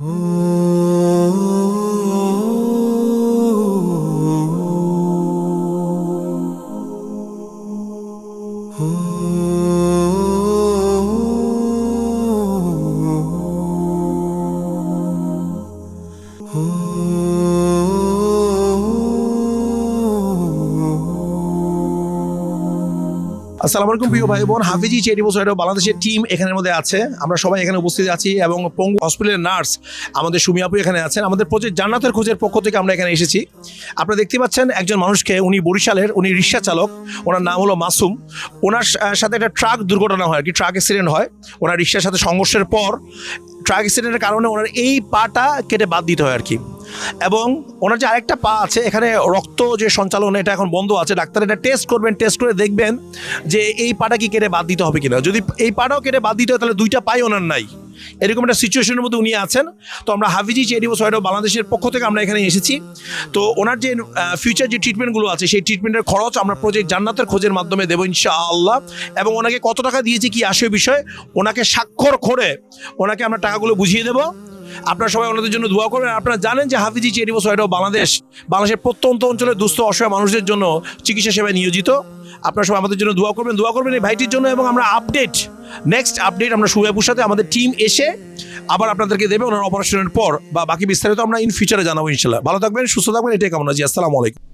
Oh. আসসালামু আলাইকুম প্রিয় ভাই বোন হাফিজি চেরিবো সাইড বাংলাদেশের টিম এখানের মধ্যে আছে। আমরা সবাই এখানে উপস্থিত আছি এবং পঙ্গু হসপিটালের নার্স আমাদের সুমি আপু এখানে আছেন। আমাদের প্রজেক্ট জান্নাতের খোঁজের পক্ষ থেকে আমরা এখানে এসেছি। আপনারা দেখতে পাচ্ছেন একজন মানুষকে উনি বরিশালের উনি রিক্সা চালক ওনার নাম হলো মাসুম। ওনার সাথে একটা ট্রাক দুর্ঘটনা হয় আর কি ট্রাক অ্যাক্সিডেন্ট হয়। ওনার রিক্সার সাথে সংঘর্ষের পর ট্রাক অ্যাক্সিডেন্টের কারণে ওনার এই পাটা কেটে বাদ দিতে হয় আর কি। এবং ওনার যে আরেকটা পা আছে, এখানে রক্ত যে সঞ্চালন, এটা এখন বন্ধ আছে। ডাক্তার এটা টেস্ট করবেন টেস্ট করে দেখবেন যে এই পাটা কি কেটে বাদ দিতে হবে কিনা। যদি এই পাটাও কেটে বাদ দিতে হয়, তাহলে দুইটা পাই ওনার নাই। এরকম একটা সিচুয়েশনের মধ্যে উনি আছেন। তো আমরা হাফিজি চেরিবো সয়েড বাংলাদেশের পক্ষ থেকে আমরা এখানে এসেছি। তো ওনার যে ফিউচার যে ট্রিটমেন্টগুলো আছে, সেই ট্রিটমেন্টের খরচ আমরা প্রজেক্ট জান্নাতের খোঁজের মাধ্যমে দেবো ইনশাআল্লাহ। এবং ওনাকে কত টাকা দিয়েছি কি আসে বিষয়, ওনাকে স্বাক্ষর করে ওনাকে আমরা টাকাগুলো বুঝিয়ে দেবো। আপনারা সবাই ওনাদের জন্য দোয়া করবেন। আপনারা জানেন যে হাফিজি চেয়ারি বছর এটাও বাংলাদেশ, বাংলাদেশের প্রত্যন্ত অঞ্চলে দুস্থ, অসহায় মানুষদের জন্য চিকিৎসা সেবায় নিয়োজিত। আপনারা সবাই আমাদের জন্য দোয়া করবেন। দোয়া করবেন এই ভাইটির জন্য এবং আমরা আপডেট নেক্সট আপডেট আমরা সুবাবুর সাথে আমাদের টিম এসে আবার আপনাদেরকে দেবে ওনার অপারেশনের পর বা বাকি বিস্তারিত আমরা ইন ফিউচারে জানাব ইনশাল্লাহ। ভালো থাকবেন, সুস্থ থাকবেন, এটাই কামনা। জি, আসসালামু আলাইকুম।